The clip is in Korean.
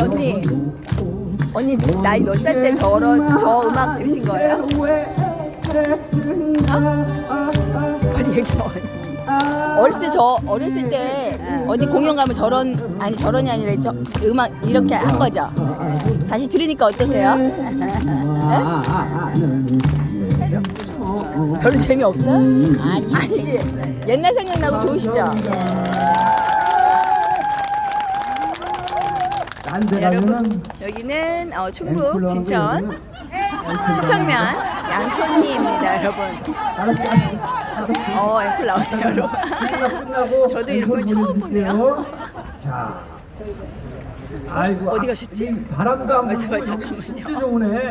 언니. 언니 나이 몇 살 때 저런 저 음악 들으신 거예요? 빨리 얘기해. 어렸을 때저 어렸을 때 어디 공연 가면 저런 아니 저런이 아니라 저 음악 이렇게 한 거죠. 다시 들으니까 어떠세요? 별로 재미 없어요? 아니 아니지. 옛날 생각나고 좋으시죠? 딴데 여러분 여기는 어, 충북 진천 수평면 양촌리입니다, 여러분. 어 앵콜 나오네요, 여러분. 저도 이런 걸 앵콜 처음. 보네요. 자 아이고 어디 아, 가셨지? 이 바람도 안 불고 잠깐만요. 진짜 좋으네